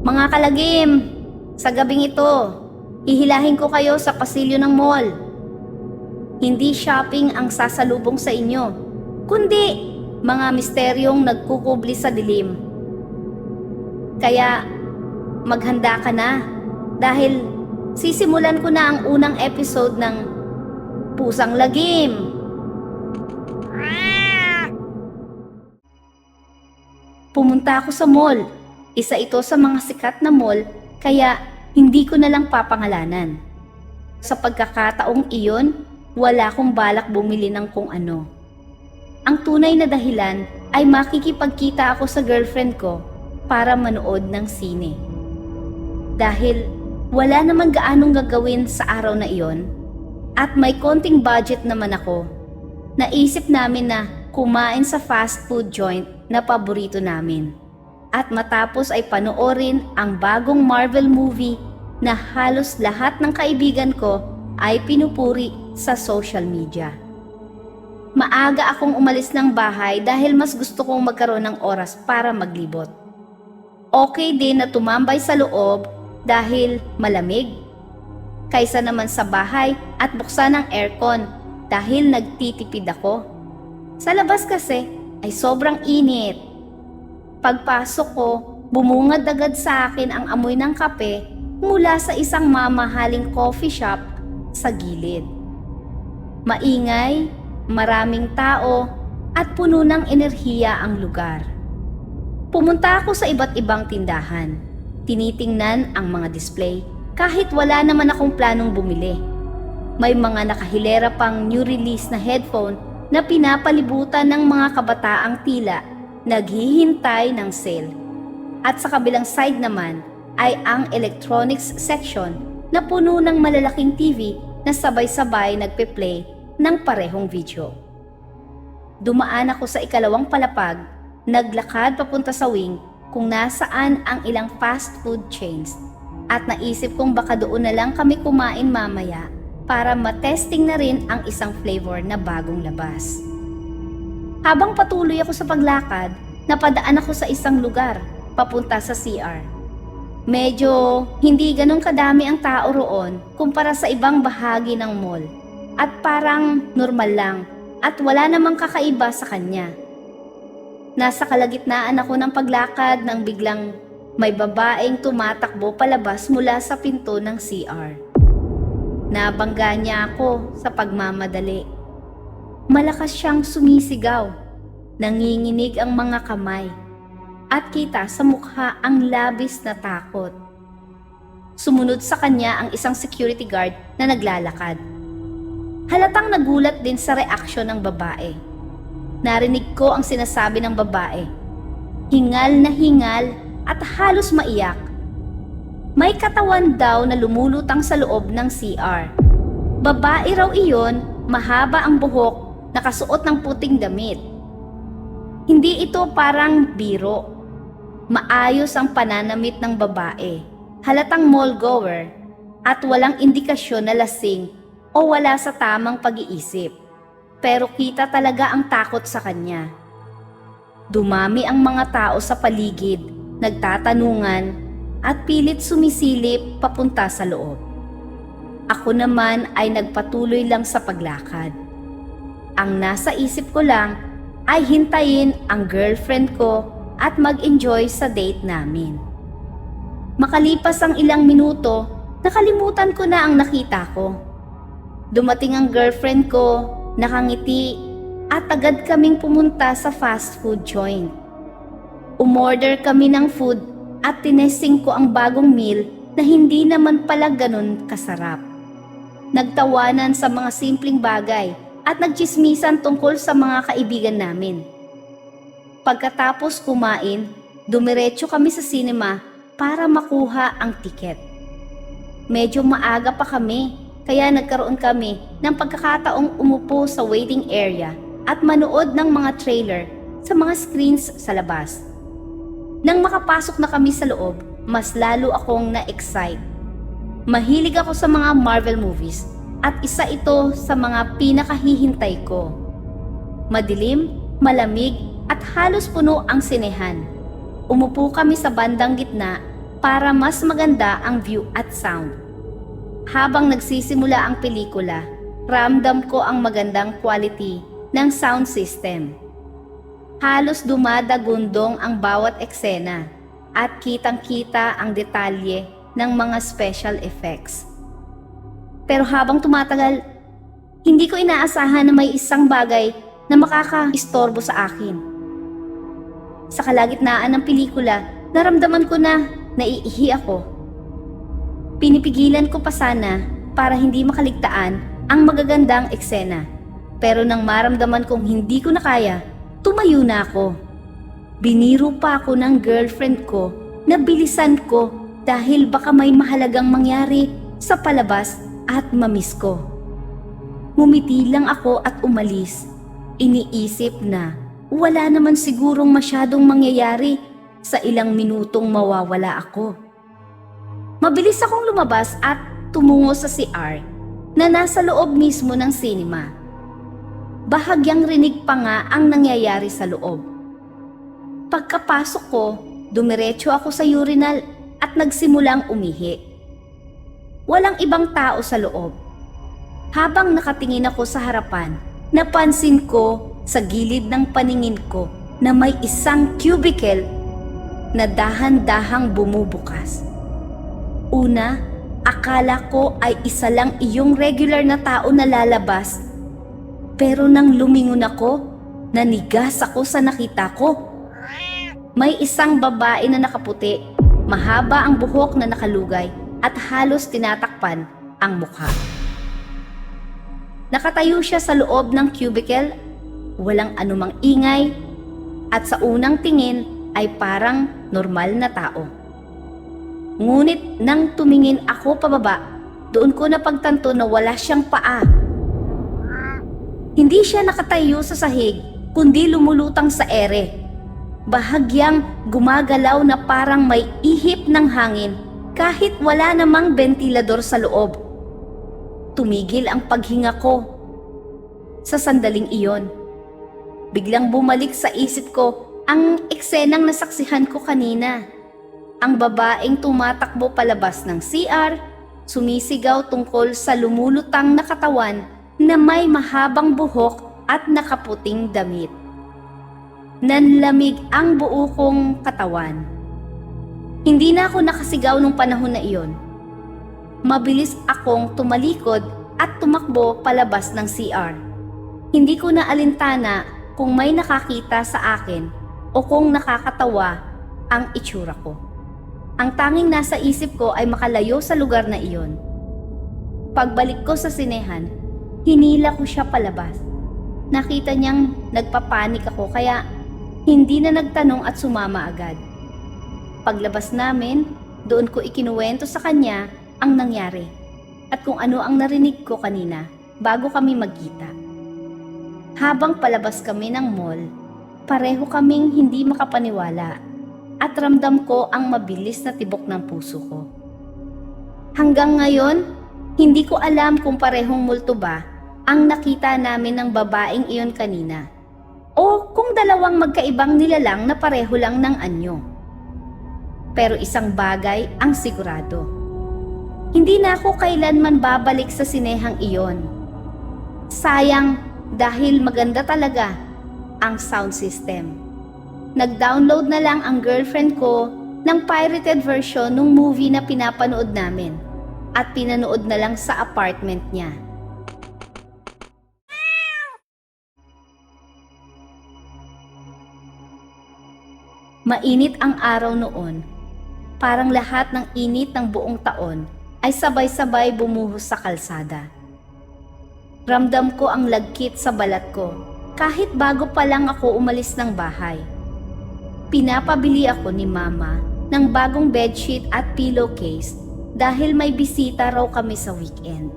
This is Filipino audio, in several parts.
Mga kalagim, sa gabing ito, hihilahin ko kayo sa pasilyo ng mall. Hindi shopping ang sasalubong sa inyo, kundi mga misteryong nagkukubli sa dilim. Kaya maghanda ka na dahil sisimulan ko na ang unang episode ng Pusang Lagim. Pumunta ako sa mall. Isa ito sa mga sikat na mall kaya hindi ko na lang papangalanan. Sa pagkakataong iyon, wala akong balak bumili ng kung ano. Ang tunay na dahilan ay makikipagkita ako sa girlfriend ko para manood ng sine. Dahil wala naman gaanong gagawin sa araw na iyon at may konting budget naman ako, naisip namin na kumain sa fast food joint na paborito namin. At matapos ay panoorin ang bagong Marvel movie na halos lahat ng kaibigan ko ay pinupuri sa social media. Maaga akong umalis ng bahay dahil mas gusto kong magkaroon ng oras para maglibot. Okay din na tumambay sa loob dahil malamig. Kaysa naman sa bahay at buksan ang aircon dahil nagtitipid ako. Sa labas kasi ay sobrang init. Pagpasok ko, bumungad agad sa akin ang amoy ng kape mula sa isang mamahaling coffee shop sa gilid. Maingay, maraming tao, at puno ng enerhiya ang lugar. Pumunta ako sa iba't ibang tindahan. Tinitingnan ang mga display kahit wala naman akong planong bumili. May mga nakahilera pang new release na headphone na pinapalibutan ng mga kabataang tila naghihintay ng sale. At sa kabilang side naman ay ang electronics section na puno ng malalaking TV na sabay-sabay nagpe-play ng parehong video. Dumaan ako sa ikalawang palapag, naglakad papunta sa wing kung nasaan ang ilang fast food chains at naisip kong baka doon na lang kami kumain mamaya para matesting na rin ang isang flavor na bagong labas. Habang patuloy ako sa paglakad, napadaan ako sa isang lugar papunta sa CR. Medyo hindi ganun kadami ang tao roon kumpara sa ibang bahagi ng mall at parang normal lang at wala namang kakaiba sa kanya. Nasa kalagitnaan ako ng paglakad nang biglang may babaeng tumatakbo palabas mula sa pinto ng CR. Nabangga niya ako sa pagmamadali. Malakas siyang sumisigaw. Nanginginig ang mga kamay. At kita sa mukha ang labis na takot. Sumunod sa kanya ang isang security guard na naglalakad. Halatang nagulat din sa reaksyon ng babae. Narinig ko ang sinasabi ng babae. Hingal na hingal at halos maiyak. May katawan daw na lumulutang sa loob ng CR. Babae raw iyon, mahaba ang buhok, nakasuot ng puting damit. Hindi ito parang biro. Maayos ang pananamit ng babae. Halatang mall goer at walang indikasyon na lasing o wala sa tamang pag-iisip. Pero kita talaga ang takot sa kanya. Dumami ang mga tao sa paligid, nagtatanungan at pilit sumisilip papunta sa loob. Ako naman ay nagpatuloy lang sa paglakad. Ang nasa isip ko lang ay hintayin ang girlfriend ko at mag-enjoy sa date namin. Makalipas ang ilang minuto, nakalimutan ko na ang nakita ko. Dumating ang girlfriend ko, nakangiti, at agad kaming pumunta sa fast food joint. Umorder kami ng food at tinesting ko ang bagong meal na hindi naman pala ganun kasarap. Nagtawanan sa mga simpleng bagay at nagchismisan tungkol sa mga kaibigan namin. Pagkatapos kumain, dumiretso kami sa cinema para makuha ang tiket. Medyo maaga pa kami, kaya nagkaroon kami ng pagkakataong umupo sa waiting area at manood ng mga trailer sa mga screens sa labas. Nang makapasok na kami sa loob, mas lalo akong na-excite. Mahilig ako sa mga Marvel movies at isa ito sa mga pinakahihintay ko. Madilim, malamig at halos puno ang sinehan. Umupo kami sa bandang gitna para mas maganda ang view at sound. Habang nagsisimula ang pelikula, ramdam ko ang magandang quality ng sound system. Halos dumadagundong ang bawat eksena at kitang-kita ang detalye ng mga special effects. Pero habang tumatagal, hindi ko inaasahan na may isang bagay na makaka-istorbo sa akin. Sa kalagitnaan ng pelikula, naramdaman ko na naiihi ako. Pinipigilan ko pa sana para hindi makaligtaan ang magagandang eksena. Pero nang maramdaman kong hindi ko na kaya, tumayo na ako. Biniro pa ako ng girlfriend ko na bilisan ko dahil baka may mahalagang mangyari sa palabas at mamiss ko. Mumiti lang ako at umalis. Iniisip na wala naman sigurong masyadong mangyayari sa ilang minutong mawawala ako. Mabilis akong lumabas at tumungo sa CR na nasa loob mismo ng cinema. Bahagyang rinig pa nga ang nangyayari sa loob. Pagkapasok ko, dumiretso ako sa urinal at nagsimulang umihi. Walang ibang tao sa loob. Habang nakatingin ako sa harapan, napansin ko sa gilid ng paningin ko na may isang cubicle na dahan-dahang bumubukas. Una, akala ko ay isa lang iyong regular na tao na lalabas. Pero nang lumingon ako, nanigas ako sa nakita ko. May isang babae na nakaputi, mahaba ang buhok na nakalugay at halos tinatakpan ang mukha. Nakatayo siya sa loob ng cubicle, walang anumang ingay, at sa unang tingin ay parang normal na tao. Ngunit nang tumingin ako pababa, doon ko napagtanto na wala siyang paa. Hindi siya nakatayo sa sahig, kundi lumulutang sa ere. Bahagyang gumagalaw na parang may ihip ng hangin kahit wala namang bentilador sa loob. Tumigil ang paghinga ko. Sa sandaling iyon, biglang bumalik sa isip ko ang eksenang nasaksihan ko kanina. Ang babaeng tumatakbo palabas ng CR, sumisigaw tungkol sa lumulutang na katawan na may mahabang buhok at nakaputing damit. Nanlamig ang buo kong katawan. Hindi na ako nakasigaw nung panahon na iyon. Mabilis akong tumalikod at tumakbo palabas ng CR. Hindi ko na alintana kung may nakakita sa akin o kung nakakatawa ang itsura ko. Ang tanging nasa isip ko ay makalayo sa lugar na iyon. Pagbalik ko sa sinehan, hinila ko siya palabas. Nakita niyang nagpapanik ako kaya hindi na nagtanong at sumama agad. Paglabas namin, doon ko ikinuwento sa kanya ang nangyari at kung ano ang narinig ko kanina bago kami magkita. Habang palabas kami ng mall, pareho kaming hindi makapaniwala at ramdam ko ang mabilis na tibok ng puso ko. Hanggang ngayon, hindi ko alam kung parehong multo ba ang nakita namin ng babaeng iyon kanina o kung dalawang magkaibang nilalang na pareho lang ng anyo. Pero isang bagay ang sigurado. Hindi na ako kailanman babalik sa sinehang iyon. Sayang dahil maganda talaga ang sound system. Nag-download na lang ang girlfriend ko ng pirated version ng movie na pinapanood namin at pinanood na lang sa apartment niya. Mainit ang araw noon. Parang lahat ng init ng buong taon ay sabay-sabay bumuhos sa kalsada. Ramdam ko ang lagkit sa balat ko kahit bago pa lang ako umalis ng bahay. Pinapabili ako ni mama ng bagong bedsheet at pillowcase dahil may bisita raw kami sa weekend.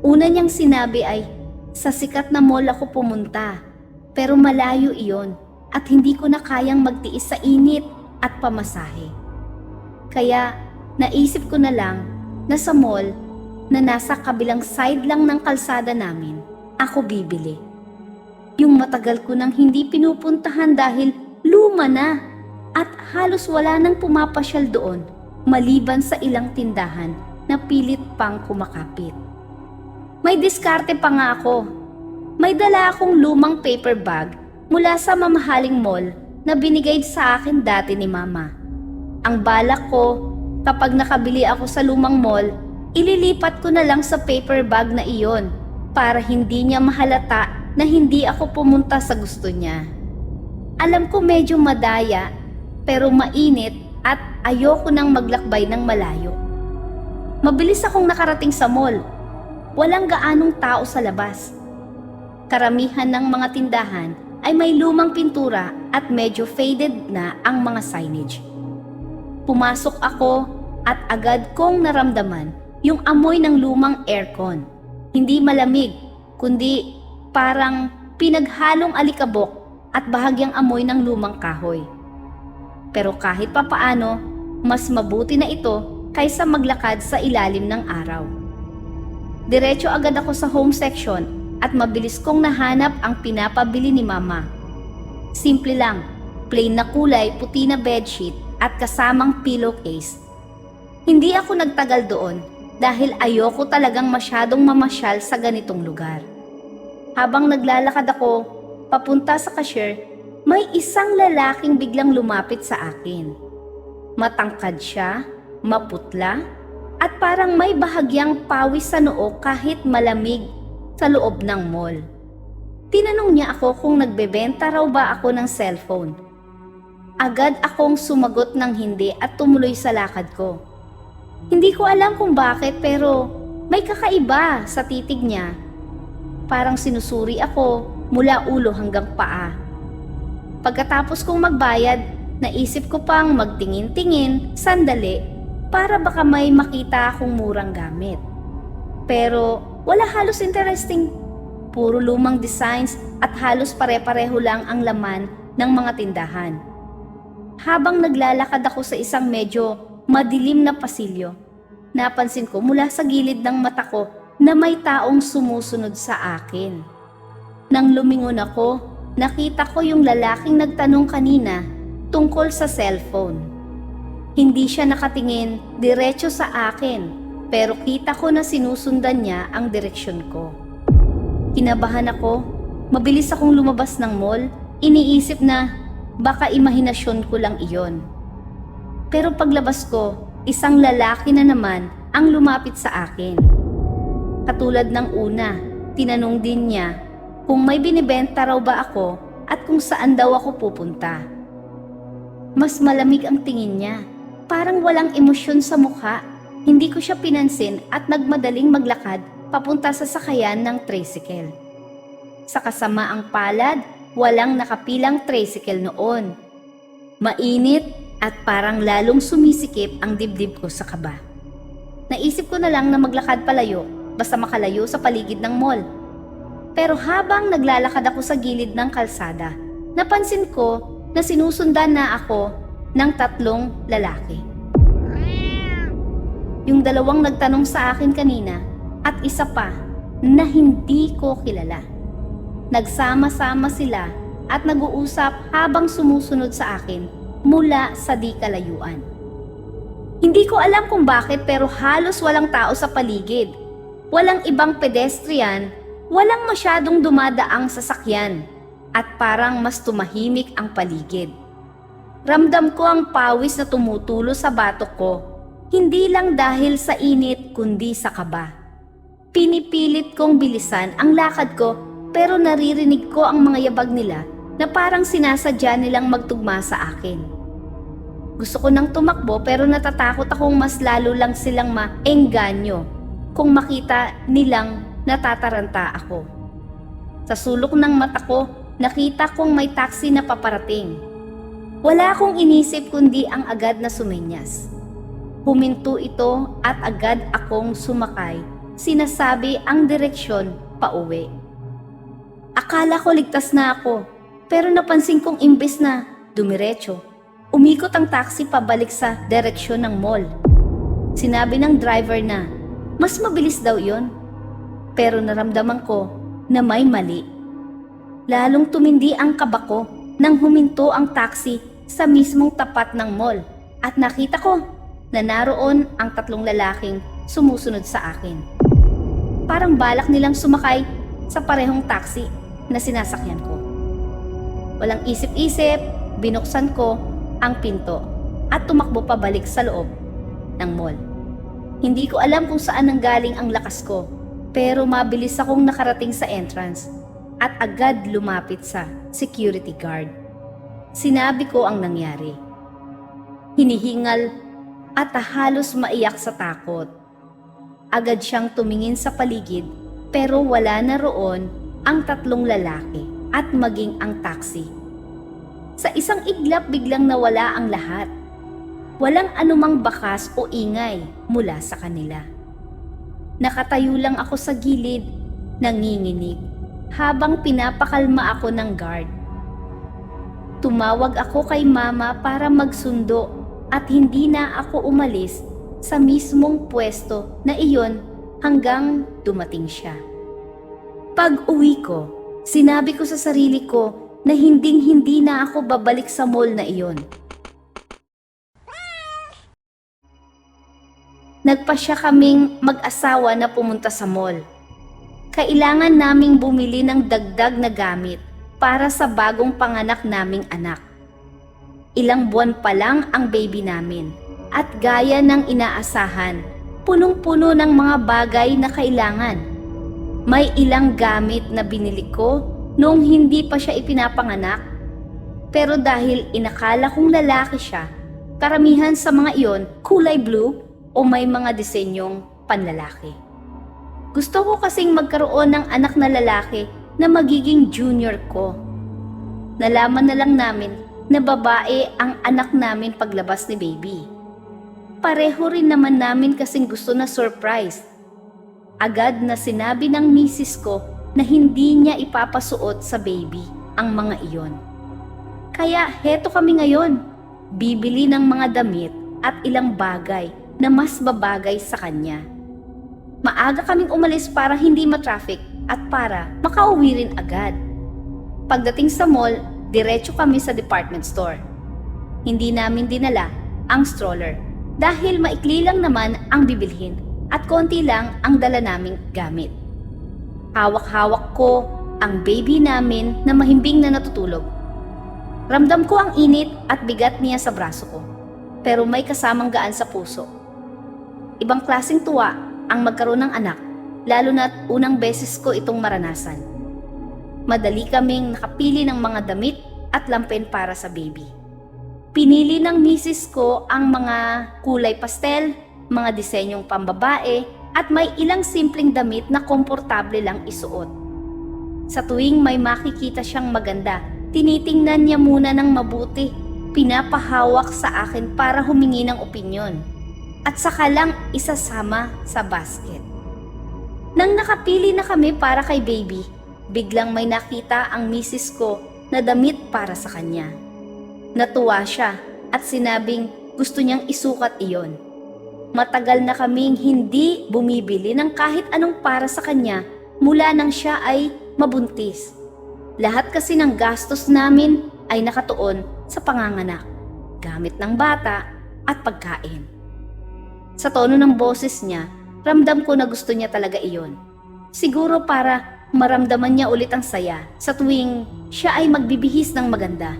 Una niyang sinabi ay, sa sikat na mall ako pumunta, pero malayo iyon at hindi ko na kayang magtiis sa init at pamasahe. Kaya naisip ko na lang na sa mall na nasa kabilang side lang ng kalsada namin, ako bibili. Yung matagal ko nang hindi pinupuntahan dahil luma na at halos wala nang pumapasyal doon. maliban sa ilang tindahan na pilit pang kumakapit. May diskarte pa nga ako. May dala akong lumang paper bag mula sa mamahaling mall na binigay sa akin dati ni mama. Ang balak ko, kapag nakabili ako sa lumang mall, ililipat ko na lang sa paper bag na iyon para hindi niya mahalata na hindi ako pumunta sa gusto niya. Alam ko medyo madaya, pero mainit at ayoko nang maglakbay ng malayo. Mabilis akong nakarating sa mall. Walang gaanong tao sa labas. Karamihan ng mga tindahan ay may lumang pintura at medyo faded na ang mga signage. Pumasok ako at agad kong naramdaman yung amoy ng lumang aircon. Hindi malamig, kundi parang pinaghalong alikabok at bahagyang amoy ng lumang kahoy. Pero kahit papaano, mas mabuti na ito kaysa maglakad sa ilalim ng araw. Diretso agad ako sa home section at mabilis kong nahanap ang pinapabili ni mama. Simple lang, plain na kulay, puti na bedsheet at kasamang pillowcase. Hindi ako nagtagal doon dahil ayoko talagang masyadong mamasyal sa ganitong lugar. Habang naglalakad ako, papunta sa cashier, may isang lalaking biglang lumapit sa akin. Matangkad siya, maputla, at parang may bahagyang pawis sa noo kahit malamig sa loob ng mall. Tinanong niya ako kung nagbebenta raw ba ako ng cellphone. Agad akong sumagot ng hindi at tumuloy sa lakad ko. Hindi ko alam kung bakit pero may kakaiba sa titig niya. Parang sinusuri ako mula ulo hanggang paa. Pagkatapos kong magbayad, naisip ko pang magtingin-tingin sandali para baka may makita akong murang gamit. Pero wala halos interesting. Puro lumang designs at halos pare-pareho lang ang laman ng mga tindahan. Habang naglalakad ako sa isang medyo madilim na pasilyo, napansin ko mula sa gilid ng mata ko na may taong sumusunod sa akin. Nang lumingon ako, nakita ko yung lalaking nagtanong kanina tungkol sa cellphone. Hindi siya nakatingin diretso sa akin, pero kita ko na sinusundan niya ang direksyon ko. Kinabahan ako, mabilis akong lumabas ng mall, iniisip na baka imahinasyon ko lang iyon. Pero paglabas ko, isang lalaki na naman ang lumapit sa akin. Katulad ng una, tinanong din niya kung may binibenta raw ba ako at kung saan daw ako pupunta. Mas malamig ang tingin niya, parang walang emosyon sa mukha. Hindi ko siya pinansin at nagmadaling maglakad papunta sa sakayan ng tricycle. Sa kasamaang palad, walang nakapilang tricycle noon. Mainit at parang lalong sumisikip ang dibdib ko sa kaba. Naisip ko na lang na maglakad palayo basta makalayo sa paligid ng mall. Pero habang naglalakad ako sa gilid ng kalsada, napansin ko na sinusundan na ako ng tatlong lalaki. Yung dalawang nagtanong sa akin kanina at isa pa na hindi ko kilala. Nagsama-sama sila at nag-uusap habang sumusunod sa akin mula sa di kalayuan. Hindi ko alam kung bakit pero halos walang tao sa paligid. Walang ibang pedestrian, walang masyadong dumadaang sasakyan at parang mas tumahimik ang paligid. Ramdam ko ang pawis na tumutulo sa batok ko, hindi lang dahil sa init kundi sa kaba. Pinipilit kong bilisan ang lakad ko pero naririnig ko ang mga yabag nila na parang sinasadya nilang magtugma sa akin. Gusto ko nang tumakbo pero natatakot akong mas lalo lang silang maengganyo kung makita nilang natataranta ako. Sa sulok ng mata ko, nakita kong may taxi na paparating. Wala akong inisip kundi ang agad na sumenyas. Huminto ito at agad akong sumakay. Sinasabi ang direksyon pauwi. Akala ko ligtas na ako, pero napansin kong imbes na dumiretso, umikot ang taxi pabalik sa direksyon ng mall. Sinabi ng driver na mas mabilis daw yon. Pero naramdaman ko na may mali. Lalong tumindi ang kaba ko nang huminto ang taxi sa mismong tapat ng mall at nakita ko na naroon ang tatlong lalaking sumusunod sa akin. Parang balak nilang sumakay sa parehong taxi na sinasakyan ko. Walang isip-isip, binuksan ko ang pinto at tumakbo pabalik sa loob ng mall. Hindi ko alam kung saan nanggaling ang lakas ko, pero mabilis akong nakarating sa entrance at agad lumapit sa security guard. Sinabi ko ang nangyari. Hinihingal at halos maiyak sa takot. Agad siyang tumingin sa paligid pero wala na roon ang tatlong lalaki at maging ang taxi. Sa isang iglap biglang nawala ang lahat. Walang anumang bakas o ingay mula sa kanila. Nakatayo lang ako sa gilid, nanginginig, habang pinapakalma ako ng guard. Tumawag ako kay mama para magsundo at hindi na ako umalis sa mismong pwesto na iyon hanggang dumating siya. Pag uwi ko, sinabi ko sa sarili ko na hinding hindi na ako babalik sa mall na iyon. Nagpasya kaming mag-asawa na pumunta sa mall. Kailangan naming bumili ng dagdag na gamit para sa bagong panganak naming anak. Ilang buwan pa lang ang baby namin at gaya ng inaasahan, punong-puno ng mga bagay na kailangan. May ilang gamit na binili ko noong hindi pa siya ipinapanganak. Pero dahil inakala kong lalaki siya, karamihan sa mga iyon kulay blue o may mga disenyong panlalaki. Gusto ko kasing magkaroon ng anak na lalaki na magiging junior ko. Nalaman na lang namin na babae ang anak namin paglabas ni baby. Pareho rin naman namin kasing gusto na surprise. Agad na sinabi ng misis ko na hindi niya ipapasuot sa baby ang mga iyon. Kaya heto kami ngayon, bibili ng mga damit at ilang bagay na mas babagay sa kanya. Maaga kaming umalis para hindi matraffic at para makauwi rin agad. Pagdating sa mall, diretso kami sa department store. Hindi namin dinala ang stroller dahil maikli lang naman ang bibilhin at konti lang ang dala naming gamit. Hawak-hawak ko ang baby namin na mahimbing na natutulog. Ramdam ko ang init at bigat niya sa braso ko, pero may kasamang gaan sa puso. Ibang klasing tuwa ang magkaroon ng anak, lalo na't unang beses ko itong maranasan. Madali kaming nakapili ng mga damit at lampen para sa baby. Pinili ng misis ko ang mga kulay pastel, mga disenyong pambabae, at may ilang simpleng damit na komportable lang isuot. Sa tuwing may makikita siyang maganda, tinitingnan niya muna ng mabuti, pinapahawak sa akin para humingi ng opinyon at saka lang isasama sa basket. Nang nakapili na kami para kay baby, biglang may nakita ang misis ko na damit para sa kanya. Natuwa siya at sinabing gusto niyang isukat iyon. Matagal na kaming hindi bumibili ng kahit anong para sa kanya mula nang siya ay mabuntis. Lahat kasi ng gastos namin ay nakatuon sa panganganak, gamit ng bata at pagkain. Sa tono ng boses niya, ramdam ko na gusto niya talaga iyon. Siguro para maramdaman niya ulit ang saya sa tuwing siya ay magbibihis ng maganda.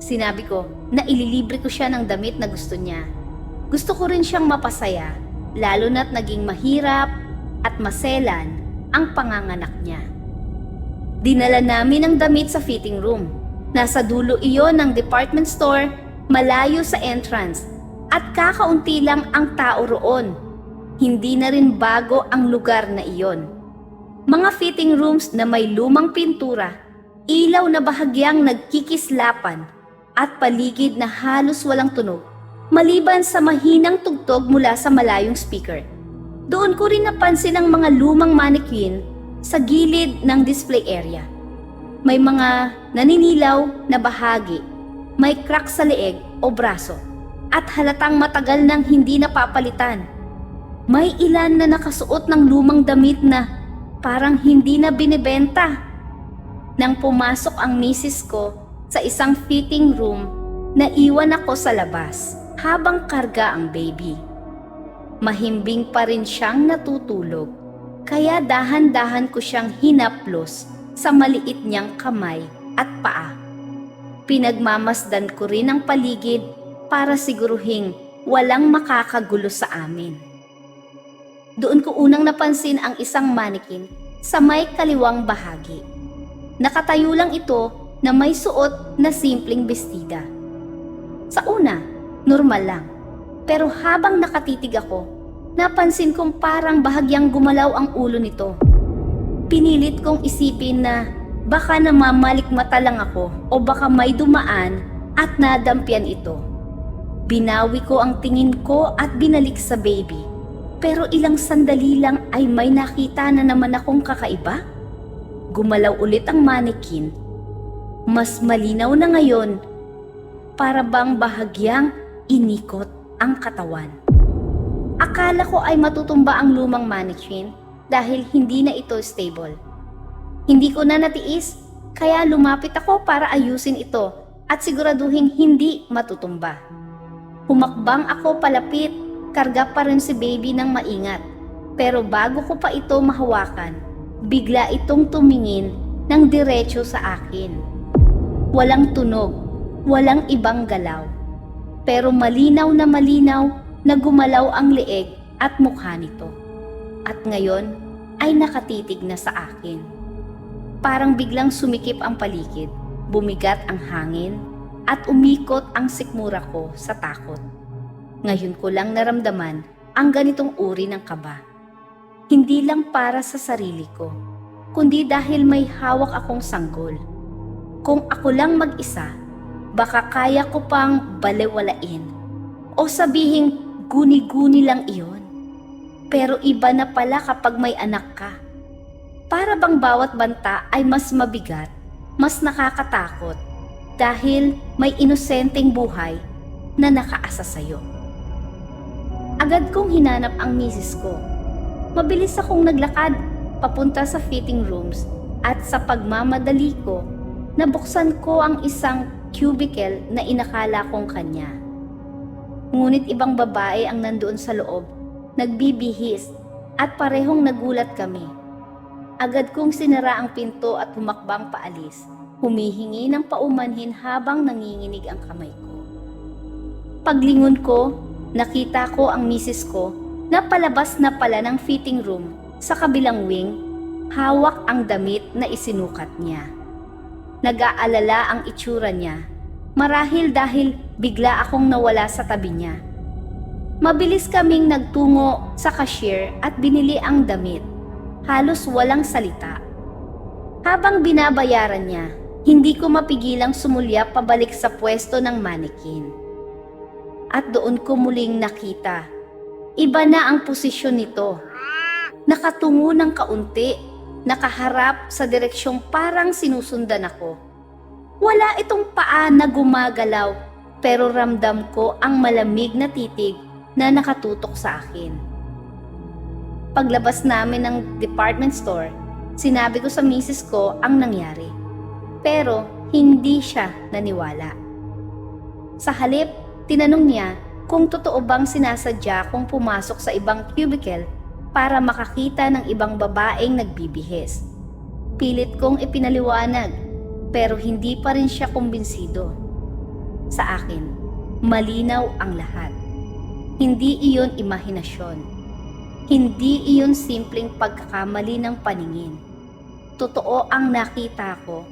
Sinabi ko na ililibre ko siya ng damit na gusto niya. Gusto ko rin siyang mapasaya, lalo na't naging mahirap at maselan ang panganganak niya. Dinala namin ang damit sa fitting room. Nasa dulo iyon ng department store, malayo sa entrance at kakaunti lang ang tao roon. Hindi na rin bago ang lugar na iyon. Mga fitting rooms na may lumang pintura, ilaw na bahagyang nagkikislapan at paligid na halos walang tunog, maliban sa mahinang tugtog mula sa malayong speaker. Doon ko rin napansin ang mga lumang mannequin sa gilid ng display area. May mga naninilaw na bahagi, may crack sa leeg o braso at halatang matagal nang hindi napapalitan. May ilan na nakasuot ng lumang damit na parang hindi na binibenta. Nang pumasok ang misis ko sa isang fitting room, naiwan ako sa labas. Habang karga ang baby. Mahimbing pa rin siyang natutulog, kaya dahan-dahan ko siyang hinaplos sa maliit niyang kamay at paa. Pinagmamasdan ko rin ang paligid para siguruhing walang makakagulo sa amin. Doon ko unang napansin ang isang manikin sa may kaliwang bahagi. Nakatayo lang ito na may suot na simpleng bestida. Sa una, normal lang. Pero habang nakatitig ako, napansin kong parang bahagyang gumalaw ang ulo nito. Pinilit kong isipin na baka namamalikmata lang ako o baka may dumaan at nadampyan ito. Binawi ko ang tingin ko at binalik sa baby. Pero ilang sandali lang ay may nakita na naman akong kakaiba. Gumalaw ulit ang manikin. Mas malinaw na ngayon. Para bang bahagyang inikot ang katawan. Akala ko ay matutumba ang lumang mannequin dahil hindi na ito stable. Hindi ko na natiis, kaya lumapit ako para ayusin ito at siguraduhin hindi matutumba. Humakbang ako palapit, karga pa rin si baby ng maingat. Pero bago ko pa ito mahawakan, bigla itong tumingin ng diretso sa akin. Walang tunog, walang ibang galaw. Pero malinaw na malinaw na gumalaw ang leeg at mukha nito. At ngayon ay nakatitig na sa akin. Parang biglang sumikip ang paligid, bumigat ang hangin, at umikot ang sikmura ko sa takot. Ngayon ko lang naramdaman ang ganitong uri ng kaba. Hindi lang para sa sarili ko, kundi dahil may hawak akong sanggol. Kung ako lang mag-isa, baka kaya ko pang balewalain o sabihing guni-guni lang iyon. Pero iba na pala kapag may anak ka. Para bang bawat banta ay mas mabigat, mas nakakatakot dahil may inosenteng buhay na nakaasa sa'yo. Agad kong hinanap ang misis ko. Mabilis akong naglakad papunta sa fitting rooms at sa pagmamadali ko, nabuksan ko ang isang cubicle na inakala kong kanya. Ngunit ibang babae ang nandoon sa loob, nagbibihis at parehong nagulat kami. Agad kong sinara ang pinto at humakbang paalis, humihingi ng paumanhin habang nanginginig ang kamay ko. Paglingon ko, nakita ko ang misis ko na palabas na pala ng fitting room sa kabilang wing, hawak ang damit na isinukat niya. Nag-aalala ang itsura niya, marahil dahil bigla akong nawala sa tabi niya. Mabilis kaming nagtungo sa cashier at binili ang damit. Halos walang salita. Habang binabayaran niya, hindi ko mapigilang sumulya pabalik sa pwesto ng manikin. At doon ko muling nakita. Iba na ang posisyon nito. Nakatungo ng kaunti, nakaharap sa direksyong parang sinusundan ako. Wala itong paa na gumagalaw, pero ramdam ko ang malamig na titig na nakatutok sa akin. Paglabas namin ng department store, sinabi ko sa misis ko ang nangyari. Pero hindi siya naniwala. Sa halip, tinanong niya kung totoo bang sinasadya kong pumasok sa ibang cubicle para makakita ng ibang babaeng nagbibihis. Pilit kong ipinaliwanag, pero hindi pa rin siya kumbinsido. Sa akin, malinaw ang lahat. Hindi iyon imahinasyon. Hindi iyon simpleng pagkakamali ng paningin. Totoo ang nakita ko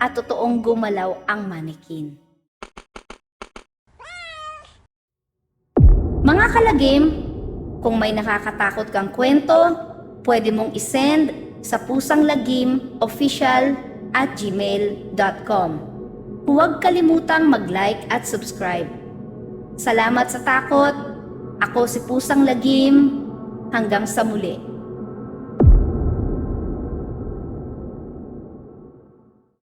at totoong gumalaw ang manikin. Mga kalagim, kung may nakakatakot kang kwento, pwede mong isend sa pusanglagim official at gmail.com. Huwag kalimutang mag-like at subscribe. Salamat sa takot. Ako si Pusang Lagim. Hanggang sa muli.